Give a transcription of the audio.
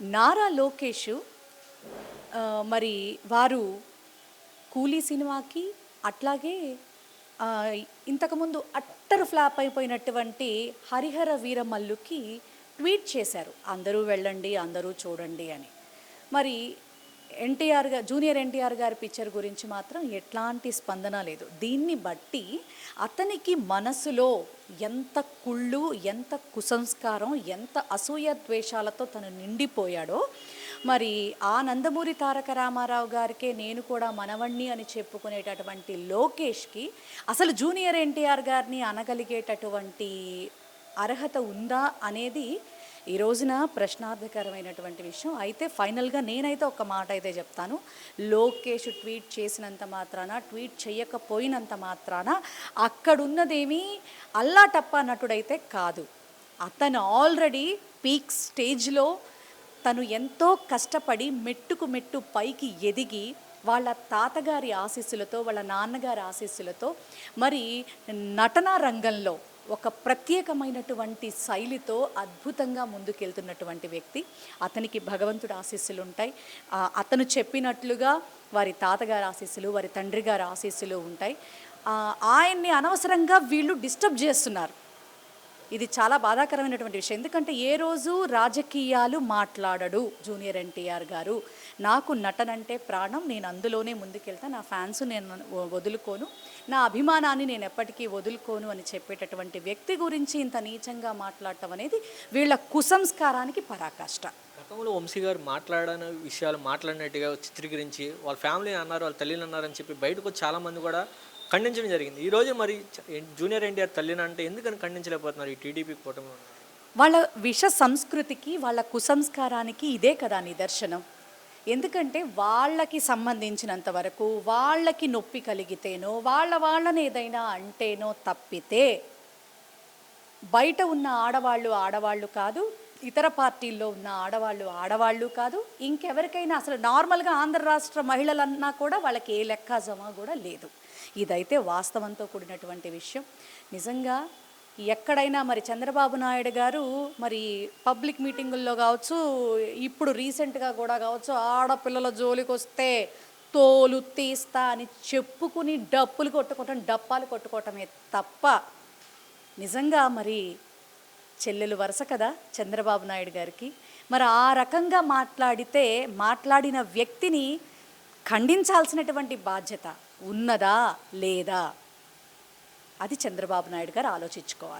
నారా లోకేష్ మరి వారు కూలీ సినిమాకి అట్లాగే ఇంతకుముందు అట్టర్ ఫ్లాప్ అయిపోయినటువంటి హరిహర వీరమల్లుకి ట్వీట్ చేశారు. అందరూ వెళ్ళండి అందరూ చూడండి అని. మరి ఎన్టీఆర్ గారు జూనియర్ ఎన్టీఆర్ గారి పిక్చర్ గురించి మాత్రం ఎట్లాంటి స్పందన లేదు. దీన్ని బట్టి అతనికి మనసులో ఎంత కుళ్ళు ఎంత కుసంస్కారం ఎంత అసూయ ద్వేషాలతో తను నిండిపోయాడో మరి ఆ నందమూరి తారక రామారావు గారికే నేను కూడా మనవణ్ణి అని చెప్పుకునేటటువంటి లోకేష్కి అసలు జూనియర్ ఎన్టీఆర్ గారిని అనగలిగేటటువంటి అర్హత ఉందా అనేది ఈ రోజున ప్రశ్నార్థకరమైనటువంటి విషయం. అయితే ఫైనల్గా నేనైతే ఒక మాట అయితే చెప్తాను. లోకేష్ ట్వీట్ చేసినంత మాత్రాన ట్వీట్ చేయకపోయినంత మాత్రాన అక్కడున్నదేమీ అల్లా టప్ప నటుడైతే కాదు. అతను ఆల్రెడీ పీక్ స్టేజ్లో తను ఎంతో కష్టపడి మెట్టుకు మెట్టు పైకి ఎదిగి వాళ్ళ తాతగారి ఆశీస్సులతో వాళ్ళ నాన్నగారి ఆశీస్సులతో మరి నటనా రంగంలో ఒక ప్రత్యేకమైనటువంటి శైలితో అద్భుతంగా ముందుకెళ్తున్నటువంటి వ్యక్తి. అతనికి భగవంతుడు ఆశీస్సులు ఉంటాయి. అతను చెప్పినట్లుగా వారి తాతగారి ఆశీస్సులు వారి తండ్రి గారి ఆశీస్సులు ఉంటాయి. ఆయన్ని అనవసరంగా వీళ్ళు డిస్టర్బ్ చేస్తున్నారు. ఇది చాలా బాధాకరమైనటువంటి విషయం. ఎందుకంటే ఏ రోజు రాజకీయాలు మాట్లాడడు జూనియర్ ఎన్టీఆర్ గారు. నాకు నటన అంటే ప్రాణం నేను అందులోనే ముందుకెళ్తా నా ఫ్యాన్స్ నేను వదులుకోను నా అభిమానాన్ని నేను ఎప్పటికీ వదులుకోను అని చెప్పేటటువంటి వ్యక్తి గురించి ఇంత నీచంగా మాట్లాడటం అనేది వీళ్ళ కుసంస్కారానికి పరాకాష్ట. గతంలో వంశీ గారు మాట్లాడని విషయాలు మాట్లాడినట్టుగా చిత్రీకరించి వాళ్ళ ఫ్యామిలీ అన్నారు వాళ్ళ తల్లిని అన్నారని చెప్పి బయటకు చాలామంది చాలా మంది కూడా ఖండించడం జరిగింది. ఈ రోజు మరి జూనియర్ ఎన్టీఆర్ తల్లిన అంటే ఎందుకని ఖండించలేకపోతున్నారు ఈ టీడీపీ కూటమి వాళ్ళ విష సంస్కృతికి వాళ్ళ కుసంస్కారానికి ఇదే కదా నిదర్శనం. ఎందుకంటే వాళ్ళకి సంబంధించినంత వరకు వాళ్ళకి నొప్పి కలిగితేనో వాళ్ళ వాళ్ళని ఏదైనా అంటేనో తప్పితే బయట ఉన్న ఆడవాళ్ళు ఆడవాళ్ళు కాదు ఇతర పార్టీల్లో ఉన్న ఆడవాళ్ళు ఆడవాళ్ళు కాదు ఇంకెవరికైనా అసలు నార్మల్గా ఆంధ్ర రాష్ట్ర మహిళలన్నా కూడా వాళ్ళకి ఏ లెక్క జమా కూడా లేదు. ఇదైతే వాస్తవంతో కూడినటువంటి విషయం. నిజంగా ఎక్కడైనా మరి చంద్రబాబు నాయుడు గారు మరి పబ్లిక్ మీటింగుల్లో కావచ్చు ఇప్పుడు రీసెంట్గా కూడా కావచ్చు ఆడపిల్లల జోలికి వస్తే తోలు తీస్తా అని చెప్పుకుని డప్పులు కొట్టుకోవటం డప్పాలు కొట్టుకోవటమే తప్ప నిజంగా మరి చెల్లెలు వరుస కదా చంద్రబాబు నాయుడు గారికి. మరి ఆ రకంగా మాట్లాడితే మాట్లాడిన వ్యక్తిని ఖండించాల్సినటువంటి బాధ్యత ఉన్నదా లేదా? అది చంద్రబాబు నాయుడు గారు ఆలోచించుకోవాలి.